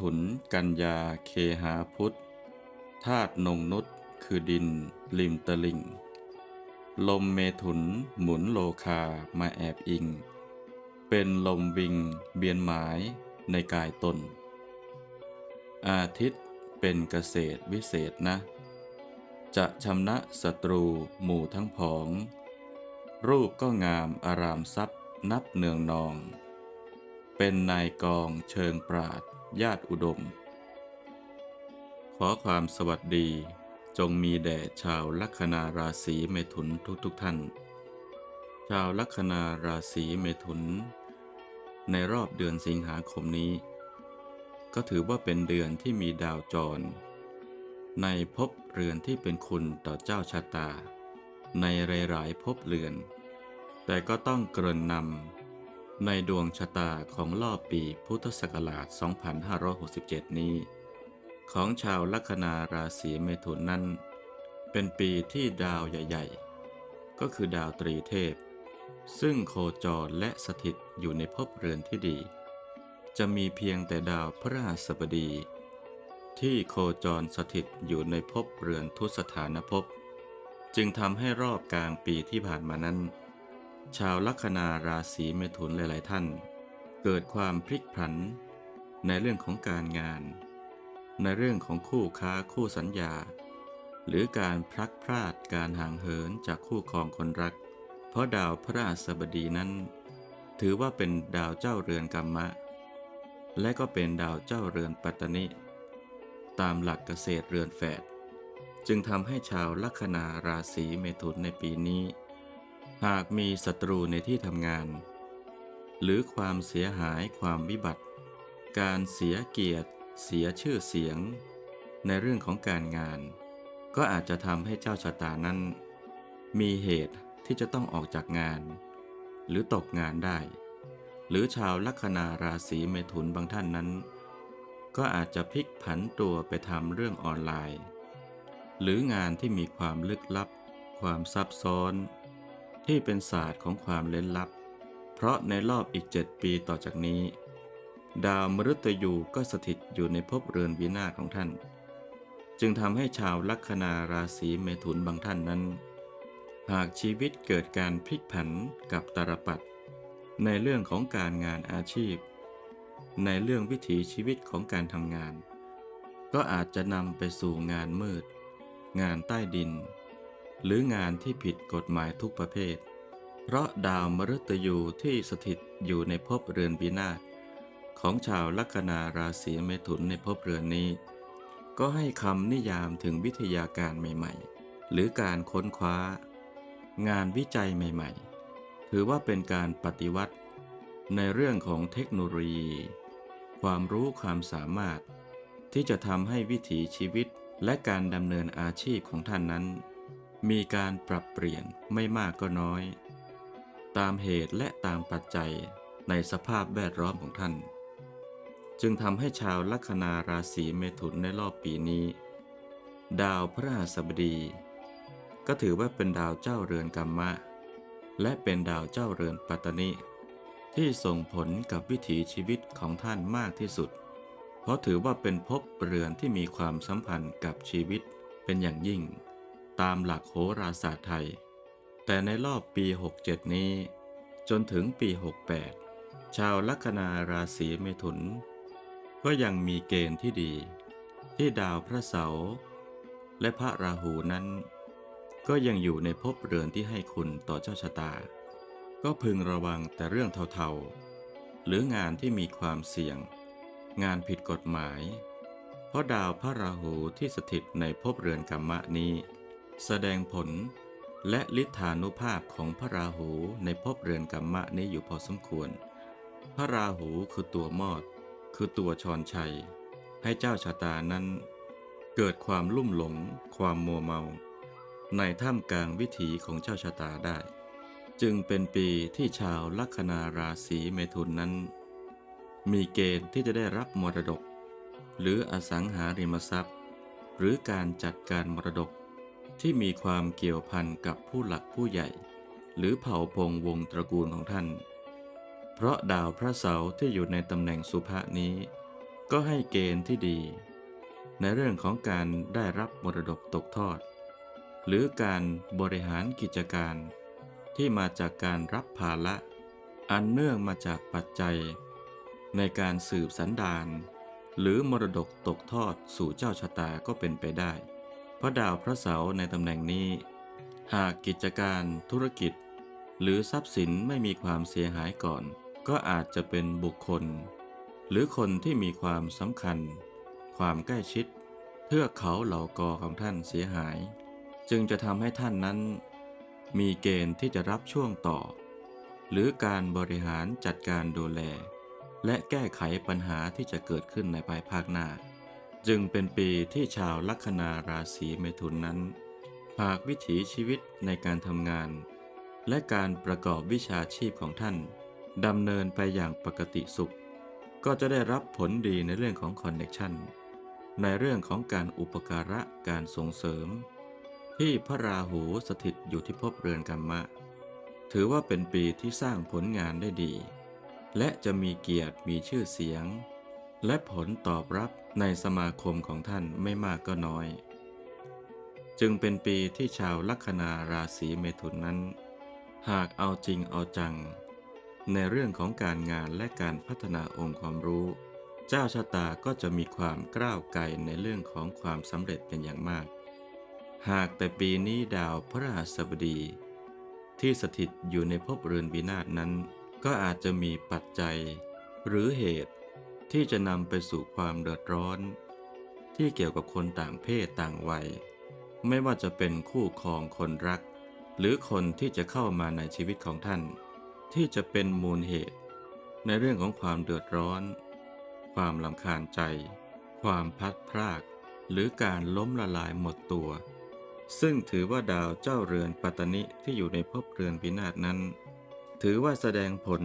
ถุน กันยาเคหาพุทธธาตุนงนุษคือดิน ริมตลิ่ง ลมเมถุนหมุนโลคามาแอบอิง เป็นลมวิงเบียนหมายในกายตน อาทิตย์เป็นเกษตรวิเศษนะ จะชำนะศัตรูหมู่ทั้งผอง รูปก็งามอารามทรัพย์นับเนืองนอง เป็นนายกองเชิงปราด ญาติอุดม ขอความสวัสดีจงมีแด่ชาวลัคนาราศีเมถุนทุกๆทท่าน ชาวลัคนาราศีเมถุน ในรอบเดือนสิงหาคมนี้ ก็ถือว่าเป็นเดือนที่มีดาวจร ในภพเรือนที่เป็นคุณต่อเจ้าชะตา ในหลายๆภพเรือน แต่ก็ต้องเกริ่นนำ ในดวงชะตาของรอบปีพุทธศักราช 2567 นี้ ของชาวลัคนาราศีเมถุนนั้น เป็นปีที่ดาวใหญ่ ๆ ก็คือดาวตรีเทพ ซึ่งโคจรและสถิตอยู่ในภพเรือนที่ดี จะมีเพียงแต่ดาวพระหัสบดี ที่โคจรสถิตอยู่ในภพเรือนทุสถานภพ จึงทำให้รอบกลางปีที่ผ่านมานั้น ชาวลัคนาราศีเมถุนหลาย ๆ ท่าน เกิดความพลิกผัน ในเรื่องของการงาน ในเรื่องของคู่ค้าคู่สัญญา หรือการพลักพลาดการห่างเหินจากคู่ครองคนรัก เพราะดาวพระราชบดีนั้น ถือว่าเป็นดาวเจ้าเรือนกรรมะ และก็เป็นดาวเจ้าเรือนปัตตนิตามหลักเกษตรเรือนแฝดจึงทำให้ชาวลัคนาราศีเมถุนในปีนี้ หากมีศัตรูในที่ทำงาน หรือความเสียหายความวิบัติ การเสียเกียรติ เสียชื่อเสียง ในเรื่องของการงาน ก็อาจจะทำให้เจ้าชะตานั้น มีเหตุที่จะต้องออกจากงาน หรือตกงานได้ หรือชาวลัคนาราศีเมถุนบางท่านนั้น ก็อาจจะพลิกผันตัวไปทำเรื่องออนไลน์ หรืองานที่มีความลึกลับ ความซับซ้อน ที่เป็นศาสตร์ของความเล้นลับ เพราะในรอบอีกเจ็ดปีต่อจากนี้ ดาวมฤตยูก็สถิตอยู่ในภพเรือนวินาศของท่าน จึงทำให้ชาวลัคนาราศีเมถุนบางท่านนั้น หากชีวิตเกิดการพลิกผันกับตาลปัดในเรื่องของการงานอาชีพ ในเรื่องวิถีชีวิตของการทำงาน ก็อาจจะนำไปสู่งานมืด งานใต้ดิน หรืองานที่ผิดกฎหมายทุกประเภท เพราะดาวมฤตยูที่สถิตอยู่ในภพเรือนวินาศของชาวลัคนาราศีเมถุนในภพเรือนนี้ ก็ให้คำนิยามถึงวิทยาการใหม่ๆ หรือการค้นคว้า งานวิจัยใหม่ๆ ถือว่าเป็นการปฏิวัติ ในเรื่องของเทคโนโลยี ความรู้ความสามารถ ที่จะทำให้วิถีชีวิตและการดำเนินอาชีพของท่านนั้น มีการปรับเปลี่ยนไม่มากก็น้อย ตามเหตุและตามปัจจัยในสภาพแวดล้อมของท่าน จึงทำให้ชาวลัคนาราศีเมถุนในรอบปีนี้ ดาวพระหัสบดี ก็ถือว่าเป็นดาวเจ้าเรือนกรรมะ และเป็นดาวเจ้าเรือนปัตตนิที่ส่งผลกับวิถีชีวิตของท่านมากที่สุด เพราะถือว่าเป็นภพเรือนที่มีความสัมพันธ์กับชีวิตเป็นอย่างยิ่ง ตามหลักโหราศาสตร์ไทย แต่ในรอบปี 67 นี้ จนถึงปี 68 ชาวลัคนาราศีเมถุน ก็ยังมีเกณฑ์ที่ดี ที่ดาวพระเสาร์และพระราหูนั้น ก็ยังอยู่ในภพเรือนที่ให้คุณต่อเจ้าชะตา ก็พึงระวังแต่เรื่องเทาๆ หรืองานที่มีความเสี่ยง งานผิดกฎหมาย เพราะดาวพระราหูที่สถิตในภพเรือนกรรมะนี้ แสดงผลและลิทธานุภาพของพระราหูในภพเรือนกรรมะนี้อยู่พอสมควร พระราหูคือตัวมอด คือตัวชอนชัย ให้เจ้าชะตานั้น เกิดความลุ่มหลง ความมัวเมา ในท่ามกลางวิถีของเจ้าชะตาได้ จึงเป็นปีที่ชาวลัคนาราศีเมถุนนั้น มีเกณฑ์ที่จะได้รับมรดก หรืออสังหาริมทรัพย์ หรือการจัดการมรดก ที่มีความเกี่ยวพันกับผู้หลักผู้ใหญ่ หรือเผ่าพงวงตระกูลของท่าน เพราะดาวพระเสาร์ที่อยู่ในตำแหน่งสุภะนี้ ก็ให้เกณฑ์ที่ดี ในเรื่องของการได้รับมรดกตกทอด หรือการบริหารกิจการ ที่มาจากการรับภาระอันเนื่องมาจากปัจจัย ในการสืบสันดานหรือมรดกตกทอดสู่เจ้าชะตาก็เป็นไปได้ พระดาวพระเสาในตำแหน่งนี้ หากกิจการธุรกิจ หรือทรัพย์สินไม่มีความเสียหายก่อน ก็อาจจะเป็นบุคคล หรือคนที่มีความสำคัญ ความใกล้ชิดเทือกเขาเหล่ากอของท่านเสียหาย จึงจะทำให้ท่านนั้น มีเกณฑ์ที่จะรับช่วงต่อ หรือการบริหารจัดการดูแล และแก้ไขปัญหาที่จะเกิดขึ้นในภายภาคหน้า จึงเป็นปีที่ชาวลัคนาราศีเมถุนนั้นหากวิถีชีวิตในการทำงาน และการประกอบวิชาชีพของท่านดำเนินไปอย่างปกติสุข ก็จะได้รับผลดีในเรื่องของคอนเน c ชันในเรื่องของการอุปการะการส่งเสริม ที่พระราหูสถิตอยู่ที่ภพเรือนกรรมะ ถือว่าเป็นปีที่สร้างผลงานได้ดี และจะมีเกียรติมีชื่อเสียง และผลตอบรับในสมาคมของท่านไม่มากก็น้อย จึงเป็นปีที่ชาวลัคนาราศีเมถุนนั้น หากเอาจริงเอาจัง ในเรื่องของการงานและการพัฒนาองค์ความรู้ เจ้าชะตาก็จะมีความก้าวไกลในเรื่องของความสำเร็จเป็นอย่างมาก หากแต่ปีนี้ดาวพระหัสบดี ที่สถิตอยู่ในภพเรือนวินาศนั้น ก็อาจจะมีปัจจัย หรือเหตุ ที่จะนำไปสู่ความเดือดร้อน ที่เกี่ยวกับคนต่างเพศต่างวัย ไม่ว่าจะเป็นคู่ครองคนรัก หรือคนที่จะเข้ามาในชีวิตของท่าน ที่จะเป็นมูลเหตุ ในเรื่องของความเดือดร้อน ความลำคาญใจ ความพัดพราก หรือการล้มละลายหมดตัว ซึ่งถือว่าดาวเจ้าเรือนปัตตนิที่อยู่ในภพเรือนพินาศนั้น ถือว่าแสดงผล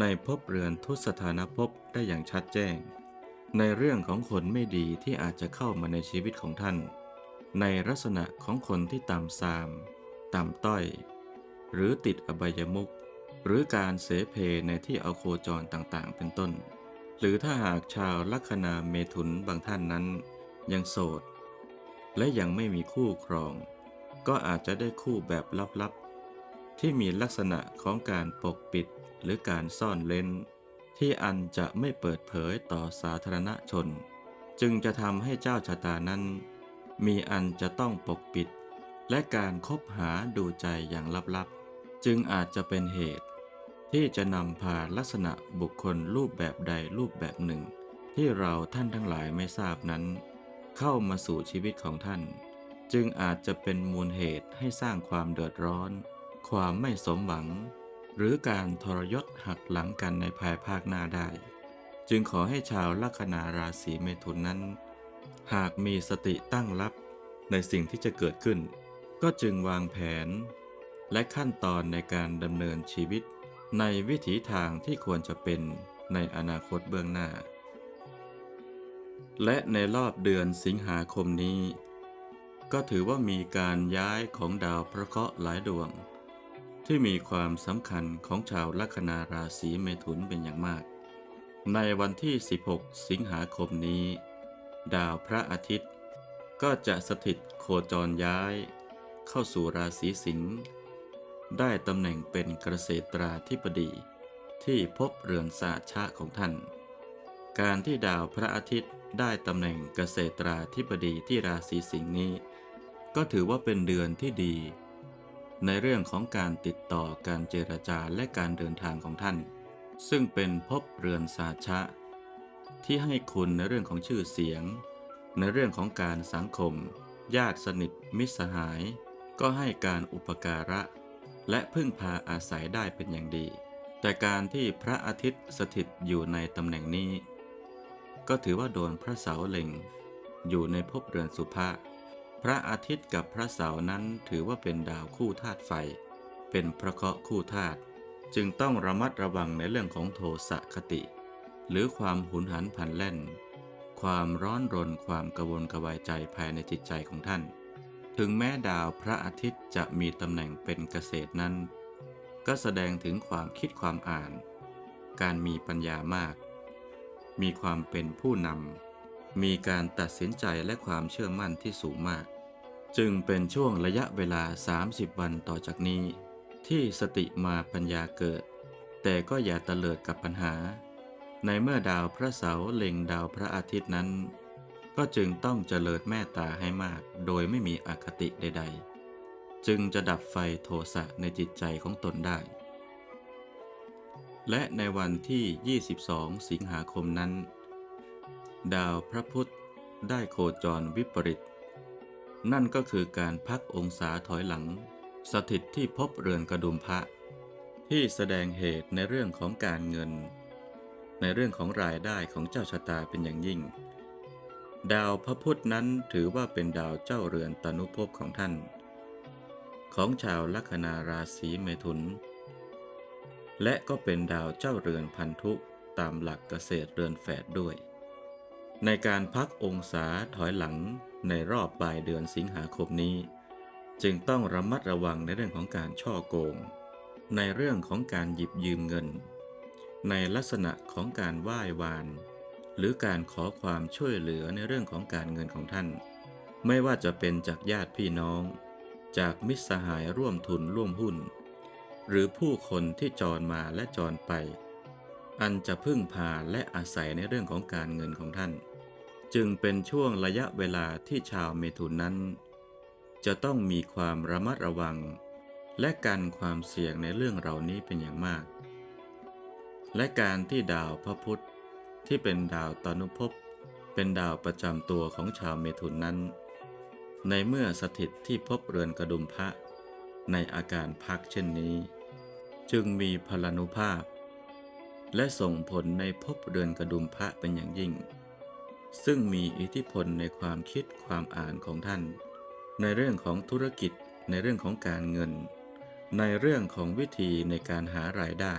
ในภพเรือนทุสถานภพ ได้อย่างชัดแจ้ง ในเรื่องของคนไม่ดีที่อาจจะเข้ามาในชีวิตของท่าน ในลักษณะของคนที่ต่ำทราม ต่ำต้อย หรือติดอบายมุขหรือการเสเพในที่เอาโคจรต่างๆ เป็นต้น หรือถ้าหากชาวลัคนาเมถุนบางท่านนั้น ยังโสด และยังไม่มีคู่ครอง ก็อาจจะได้คู่แบบลับๆที่มีลักษณะของการปกปิดหรือการซ่อนเล้น ที่อันจะไม่เปิดเผยต่อสาธารณชน จึงจะทำให้เจ้าชะตานั้น มีอันจะต้องปกปิด และการคบหาดูใจอย่างลับๆ จึงอาจจะเป็นเหตุ ที่จะนำพาลักษณะบุคคลรูปแบบใดรูปแบบหนึ่ง ที่เราท่านทั้งหลายไม่ทราบนั้น เข้ามาสู่ชีวิตของท่าน จึงอาจจะเป็นมูลเหตุให้สร้างความเดือดร้อน ความไม่สมหวัง หรือการทรยศหักหลังกันในภายภาคหน้าได้ จึงขอให้ชาวลัคนาราศีเมถุนนั้น หากมีสติตั้งรับในสิ่งที่จะเกิดขึ้น ก็จึงวางแผน และขั้นตอนในการดำเนินชีวิต ในวิถีทางที่ควรจะเป็นในอนาคตเบื้องหน้า และในรอบเดือนสิงหาคมนี้ ก็ถือว่ามีการย้ายของดาวพระเคราะห์หลายดวง ที่มีความสำคัญของชาวลัคนาราศีเมถุนเป็นอย่างมาก ในวันที่ 16 สิงหาคมนี้ ดาวพระอาทิตย์ ก็จะสถิตโคจรย้าย เข้าสู่ราศีสิงห์ได้ตำแหน่งเป็นเกษตราธิบดีที่พบเรือนสาชะของท่าน การที่ดาวพระอาทิตย์ได้ตำแหน่งเกษตราธิบดีที่ราศีสิงห์นี้ ก็ถือว่าเป็นเดือนที่ดี ในเรื่องของการติดต่อการเจรจาและการเดินทางของท่าน ซึ่งเป็นภพเรือนสาชะ ที่ให้คุณในเรื่องของชื่อเสียง ในเรื่องของการสังคม ญาติสนิทมิตรสหาย ก็ให้การอุปการะ และพึ่งพาอาศัยได้เป็นอย่างดี แต่การที่พระอาทิตย์สถิตอยู่ในตำแหน่งนี้ ก็ถือว่าโดนพระเสาเล็ง อยู่ในภพเรือนสุภะพ ระอาทิตย์กับพระเสาร์นั้นถือว่าเป็นดาวคู่ธาตุไฟ เป็นพระเคราะห์คู่ธาตุจึงต้องระมัดระวังในเรื่องของโทสะคติ หรือความหุนหันพลันแล่น ความร้อนรนความกระวนกระวายใจภายในจิตใจของท่าน ถึงแม้ดาวพระอาทิตย์จะมีตำแหน่งเป็นเกษตรนั้น ก็แสดงถึงความคิดความอ่าน การมีปัญญามาก มีความเป็นผู้นำมีการตัดสินใจและความเชื่อมั่นที่สูงมาก จึงเป็นช่วงระยะเวลา 30 วันต่อจากนี้ ที่สติมาปัญญาเกิด แต่ก็อย่าตะเลิดกับปัญหา ในเมื่อดาวพระเสาร์เล็งดาวพระอาทิตย์นั้น ก็จึงต้องเจริญแม่ตาให้มาก โดยไม่มีอคติใด ๆ จึงจะดับไฟโทสะในจิตใจของตนได้ และในวันที่ 22 สิงหาคมนั้น ดาวพระพุธได้โคจรวิปริต นั่นก็คือการพักองศาถอยหลัง สถิตที่พบเรือนกระดุมพระ ที่แสดงเหตุในเรื่องของการเงิน ในเรื่องของรายได้ของเจ้าชะตาเป็นอย่างยิ่ง ดาวพระพุธนั้นถือว่าเป็นดาวเจ้าเรือนตนุภพของท่าน ของชาวลัคนาราศีเมถุน และก็เป็นดาวเจ้าเรือนพันธุตามหลักเกษตรเรือนแฝดด้วย ในการพักองศาถอยหลัง ในรอบปลายเดือนสิงหาคมนี้ จึงต้องระมัดระวังในเรื่องของการช่อโกง ในเรื่องของการหยิบยืมเงิน ในลักษณะของการไหว้วาน หรือการขอความช่วยเหลือในเรื่องของการเงินของท่าน ไม่ว่าจะเป็นจากญาติพี่น้อง จากมิตรสหายร่วมทุนร่วมหุ้น หรือผู้คนที่จรมาและจรไป อันจะพึ่งพาและอาศัยในเรื่องของการเงินของท่าน จึงเป็นช่วงระยะเวลาที่ชาวเมถุนนั้น จะต้องมีความระมัดระวัง และกันความเสี่ยงในเรื่องเหล่านี้เป็นอย่างมาก และการที่ดาวพระพุธที่เป็นดาวตนุภพเป็นดาวประจำตัวของชาวเมถุนนั้น ในเมื่อสถิตที่พบเรือนกระดุมพระในอาการพักเช่นนี้ จึงมีพลานุภาพ และส่งผลในภพเรือนกระดุมพระเป็นอย่างยิ่ง ซึ่งมีอิทธิพลในความคิดความอ่านของท่าน ในเรื่องของธุรกิจ ในเรื่องของการเงิน ในเรื่องของวิธีในการหารายได้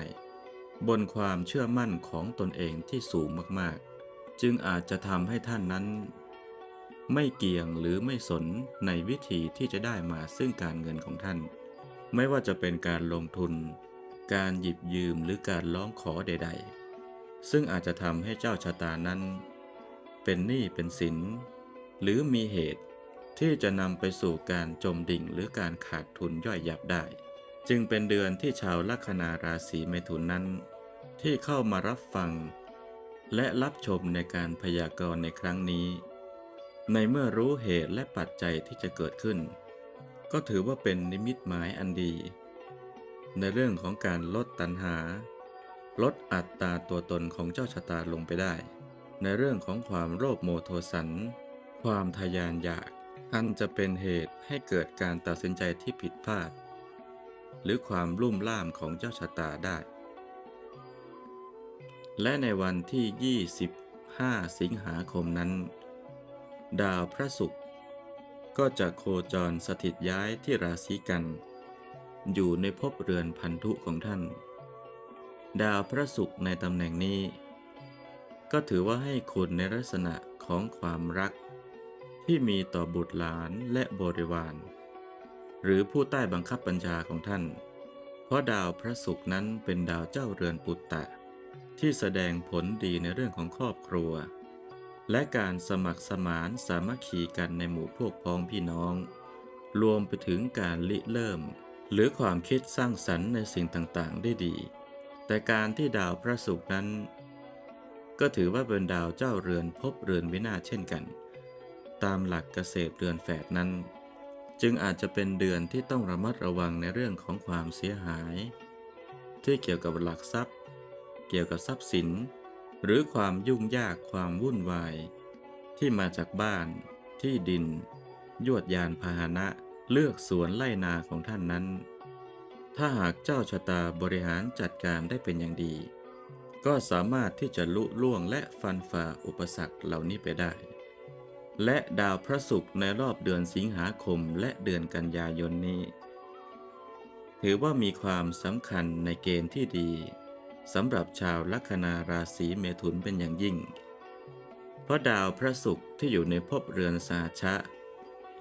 บนความเชื่อมั่นของตนเองที่สูงมากๆ จึงอาจจะทำให้ท่านนั้น ไม่เกี่ยงหรือไม่สนในวิธีที่จะได้มาซึ่งการเงินของท่าน ไม่ว่าจะเป็นการลงทุน การหยิบยืมหรือการร้องขอใด ๆ ซึ่งอาจจะทำให้เจ้าชะตานั้น เป็นหนี้เป็นสิน หรือมีเหตุที่จะนำไปสู่การจมดิ่งหรือการขาดทุนย่อยยับได้ จึงเป็นเดือนที่ชาวลัคนาราศีเมถุนนั้น ที่เข้ามารับฟัง และรับชมในการพยากรณ์ในครั้งนี้ ในเมื่อรู้เหตุและปัจจัยที่จะเกิดขึ้น ก็ถือว่าเป็นนิมิตหมายอันดี ในเรื่องของการลดตัณหา ลดอัตราตัวตนของเจ้าชะตาลงไปได้ ในเรื่องของความโลภโมโทสัน ความทะยานอยาก อันจะเป็นเหตุให้เกิดการตัดสินใจที่ผิดพลาด หรือความลุ่มล่ามของเจ้าชะตาได้ และในวันที่ 25 สิงหาคมนั้น ดาวพระศุกร์ก็จะโคจรสถิตย้ายที่ราศีกัน อยู่ในภพเรือนพันธุของท่าน ดาวพระศุกร์ในตำแหน่งนี้ ก็ถือว่าให้คุณในลักษณะของความรัก ที่มีต่อบุตรหลานและบริวาร หรือผู้ใต้บังคับบัญชาของท่าน เพราะดาวพระศุกร์นั้นเป็นดาวเจ้าเรือนปุตตะ ที่แสดงผลดีในเรื่องของครอบครัว และการสมัครสมานสามัคคีกันในหมู่พวกพ้องพี่น้อง รวมไปถึงการลิเริ่ม หรือความคิดสร้างสรรค์ในสิ่งต่างๆ ได้ดี แต่การที่ดาวพระศุกร์นั้น ก็ถือว่าเป็นดาวเจ้าเรือนภพเรือนวินาศเช่นกัน ตามหลักเกษตรเรือนแฝดนั้น จึงอาจจะเป็นเดือนที่ต้องระมัดระวังในเรื่องของความเสียหาย ที่เกี่ยวกับหลักทรัพย์ เกี่ยวกับทรัพย์สิน หรือความยุ่งยากความวุ่นวาย ที่มาจากบ้าน ที่ดิน ยวดยานพาหนะเลือกสวนไล่นาของท่านนั้น ถ้าหากเจ้าชะตาบริหารจัดการได้เป็นอย่างดี ก็สามารถที่จะลุล่วงและฟันฝ่าอุปสรรคเหล่านี้ไปได้ และดาวพระศุกร์ในรอบเดือนสิงหาคมและเดือนกันยายนนี้ ถือว่ามีความสำคัญในเกณฑ์ที่ดีสำหรับชาวลัคนาราศีเมถุนเป็นอย่างยิ่ง เพราะดาวพระศุกร์ที่อยู่ในภพเรือนสาชะ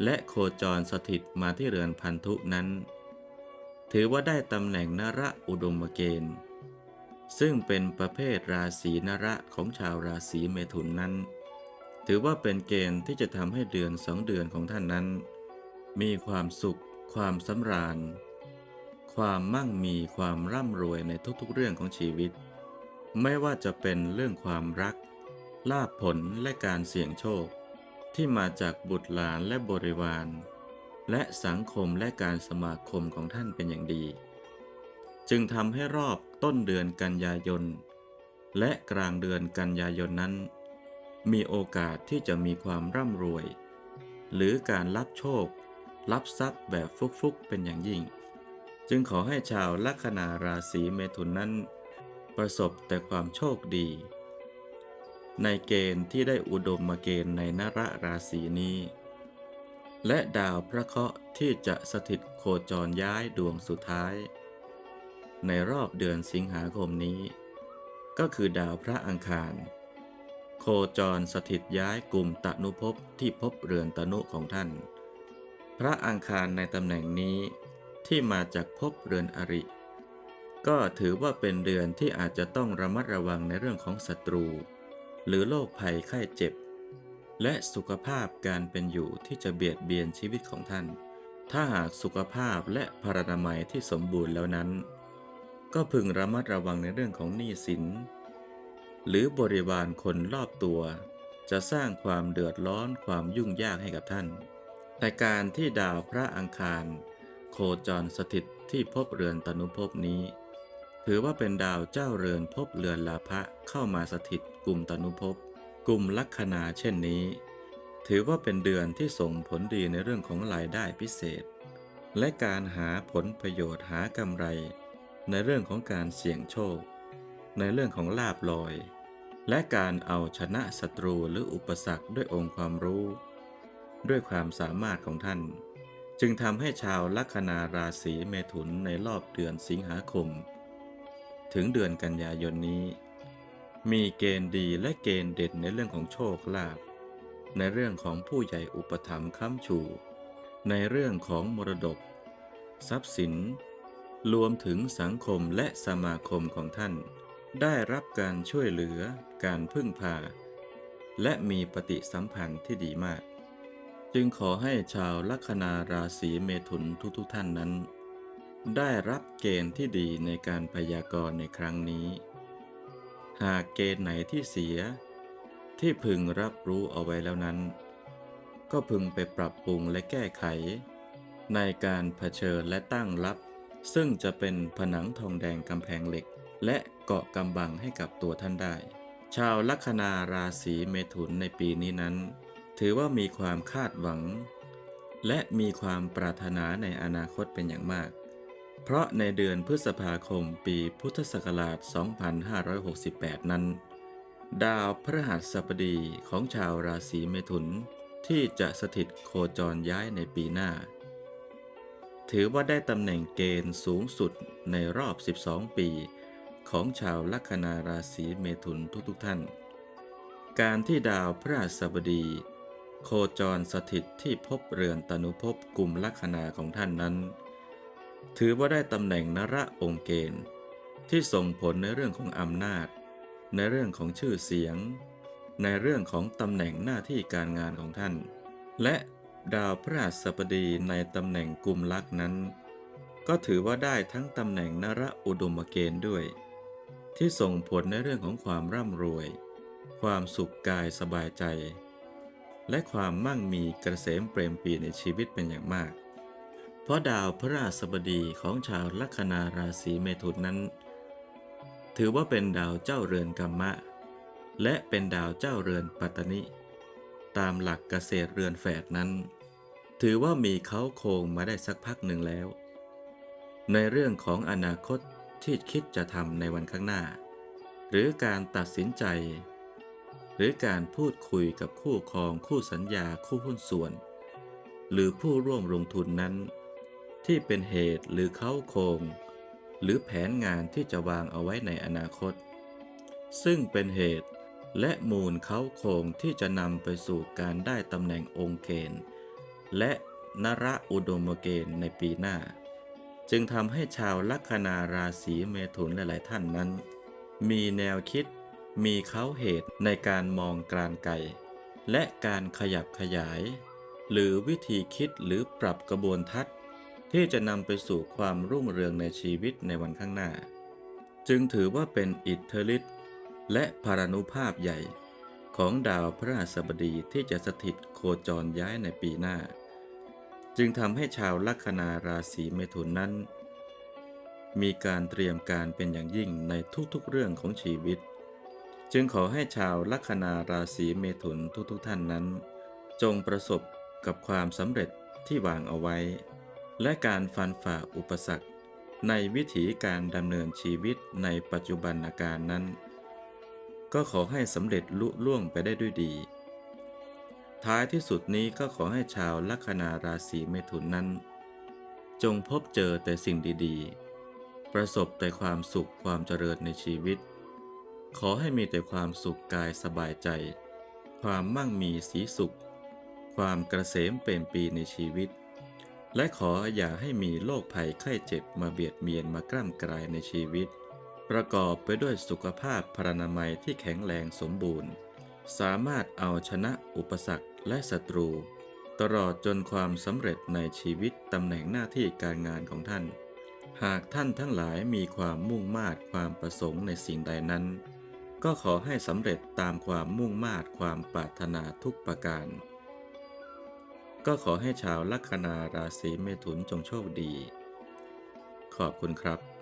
และโคจรสถิตมาที่เรือนพันธุนั้น ถือว่าได้ตำแหน่งนระอุดมเกณฑ์ ซึ่งเป็นประเภทราศีนระของชาวราศีเมถุนนั้น ถือว่าเป็นเกณฑ์ที่จะทำให้เดือนสองเดือนของท่านนั้น มีความสุข ความสำราญ ความมั่งมีความร่ำรวยในทุกๆเรื่องของชีวิต ไม่ว่าจะเป็นเรื่องความรัก ลาภผลและการเสี่ยงโชค ที่มาจากบุตรหลานและบริวาร และสังคมและการสมาคมของท่านเป็นอย่างดี จึงทำให้รอบต้นเดือนกันยายน และกลางเดือนกันยายนนั้น มีโอกาสที่จะมีความร่ำรวย หรือการรับโชครับทรัพย์แบบฟุกๆเป็นอย่างยิ่ง จึงขอให้ชาวลัคนาราศีเมถุนนั้น ประสบแต่ความโชคดี ในเกณฑ์ที่ได้อุดมมาเกณฑ์ในนระราศีนี้ และดาวพระเคราะห์ที่จะสถิตโคจรย้ายดวงสุดท้าย ในรอบเดือนสิงหาคมนี้ ก็คือดาวพระอังคาร โคจรสถิตย้ายกลุ่มตนุภพที่พบเรือนตนุของท่าน พระอังคารในตำแหน่งนี้ที่มาจากภพเรือนอริ ก็ถือว่าเป็นเดือนที่อาจจะต้องระมัดระวังในเรื่องของศัตรู หรือโรคภัยไข้เจ็บ และสุขภาพการเป็นอยู่ที่จะเบียดเบียนชีวิตของท่านถ้าหากสุขภาพและพรรณนามัยที่สมบูรณ์แล้วนั้น ก็พึงระมัดระวังในเรื่องของหนี้สิน หรือบริวารคนรอบตัว จะสร้างความเดือดร้อนความยุ่งยากให้กับท่าน แต่การที่ดาวพระอังคาร โคจรสถิตที่ภพเรือนตนุภพนี้ ถือว่าเป็นดาวเจ้าเรือนภพเรือนลาภะเข้ามาสถิตกลุ่มตนุภพกลุ่มลัคนาเช่นนี้ ถือว่าเป็นเดือนที่ส่งผลดีในเรื่องของรายได้พิเศษ และการหาผลประโยชน์หากำไร ในเรื่องของการเสี่ยงโชค ในเรื่องของลาบลอย และการเอาชนะศัตรูหรืออุปสรรคด้วยองค์ความรู้ ด้วยความสามารถของท่าน จึงทำให้ชาวลัคนาราศีเมถุนในรอบเดือนสิงหาคม ถึงเดือนกันยายนนี้ มีเกณฑ์ดีและเกณฑ์เด่นในเรื่องของโชคลาภในเรื่องของผู้ใหญ่อุปถัมภ์ค้ำชู ในเรื่องของมรดก ทรัพย์สิน รวมถึงสังคมและสมาคมของท่าน ได้รับการช่วยเหลือ การพึ่งพา และมีปฏิสัมพันธ์ที่ดีมาก จึงขอให้ชาวลัคนาราศีเมถุนทุกๆท่านนั้น ได้รับเกณฑ์ที่ดีในการพยากรณ์ในครั้งนี้ หากเกณฑ์ไหนที่เสีย ที่พึงรับรู้เอาไว้แล้วนั้น ก็พึงไปปรับปรุงและแก้ไข ในการเผชิญและตั้งรับ ซึ่งจะเป็นผนังทองแดงกำแพงเหล็ก และเกาะกำบังให้กับตัวท่านได้ ชาวลัคนาราศีเมถุนในปีนี้นั้น ถือว่ามีความคาดหวัง และมีความปรารถนาในอนาคตเป็นอย่างมาก เพราะในเดือนพฤษภาคมปีพุทธศักราช 2568 นั้น ดาวพฤหัสบดีของชาวราศีเมถุน ที่จะสถิตโคจรย้ายในปีหน้า ถือว่าได้ตำแหน่งเกณฑ์สูงสุดในรอบ 12 ปี ของชาวลัคนาราศีเมถุนทุกๆท่าน การที่ดาวพฤหัสบดี โคจรสถิตที่ภพเรือนตนุภพกลุ่มลัคนาของท่านนั้น ถือว่าได้ตำแหน่งนระองค์เกณฑ์ ที่ส่งผลในเรื่องของอำนาจ ในเรื่องของชื่อเสียง ในเรื่องของตำแหน่งหน้าที่การงานของท่าน และ ดาวพฤหัสบดีในตำแหน่งกลุ่มลักษ์นั้น ก็ถือว่าได้ทั้งตำแหน่งนระอุดมเกณฑ์ด้วย ที่ส่งผลในเรื่องของความร่ำรวย ความสุขกายสบายใจ และความมั่งมีกระเสมเปรมปีในชีวิตเป็นอย่างมาก เพราะดาวพฤหัสบดีของชาวลัคนาราศีเมถุนนั้น ถือว่าเป็นดาวเจ้าเรือนกัมมะ และเป็นดาวเจ้าเรือนปัตตนิ ตามหลักเกษตรเรือนแฝดนั้น ถือว่ามีเขาโครงมาได้สักพักหนึ่งแล้ว ในเรื่องของอนาคตที่คิดจะทำในวันข้างหน้า หรือการตัดสินใจ หรือการพูดคุยกับคู่ครองคู่สัญญาคู่หุ้นส่วน หรือผู้ร่วมลงทุนนั้น ที่เป็นเหตุหรือเขาโครงหรือแผนงานที่จะวางเอาไว้ในอนาคต ซึ่งเป็นเหตุ และมูลเขาโครงที่จะนำไปสู่การได้ตำแหน่งองค์เกณฑ์ และนระอุดมเกณฑ์ในปีหน้า จึงทำให้ชาวลัคนาราศีเมถุนหลาย ๆ ท่านนั้น มีแนวคิด มีเขาเหตุในการมองกลางไกลและการขยับขยาย หรือวิธีคิดหรือปรับกระบวนทัศน์ ที่จะนำไปสู่ความรุ่งเรืองในชีวิตในวันข้างหน้า จึงถือว่าเป็นอิทธิฤทธิ และพารานุภาพใหญ่ของดาวพระราชบดีที่จะสถิตโคจรย้ายในปีหน้า จึงทำให้ชาวลัคนาราศีเมถุนนั้น มีการเตรียมการเป็นอย่างยิ่งในทุกๆเรื่องของชีวิต จึงขอให้ชาวลัคนาราศีเมถุนทุกๆท่านนั้น จงประสบกับความสำเร็จที่วางเอาไว้ และการฟันฝ่าอุปสรรคในวิถีการดำเนินชีวิตในปัจจุบันอาการนั้น ก็ขอให้สำเร็จลุล่วงไปได้ด้วยดี ท้ายที่สุดนี้ก็ขอให้ชาวลัคนาราศีเมถุนนั้น จงพบเจอแต่สิ่งดีๆ ประสบแต่ความสุขความเจริญในชีวิต ขอให้มีแต่ความสุขกายสบายใจ ความมั่งมีสีสุข ความกระเสมเป็นปีในชีวิต และขออย่าให้มีโรคภัยไข้เจ็บมาเบียดเบียนมากล้ำกลายในชีวิต ประกอบไปด้วยสุขภาพพรรณนามัยที่แข็งแรงสมบูรณ์ สามารถเอาชนะอุปสรรคและศัตรู ตลอดจนความสำเร็จในชีวิตตำแหน่งหน้าที่การงานของท่าน หากท่านทั้งหลายมีความมุ่งมา่ความประสงค์ในสิ่งใดนั้น ก็ขอให้สำเร็จตามความมุ่งมา่ความปรารถนาทุกประการ ก็ขอให้ชาวลัคนาราศีเมถุนจงโชคดี ขอบคุณครับ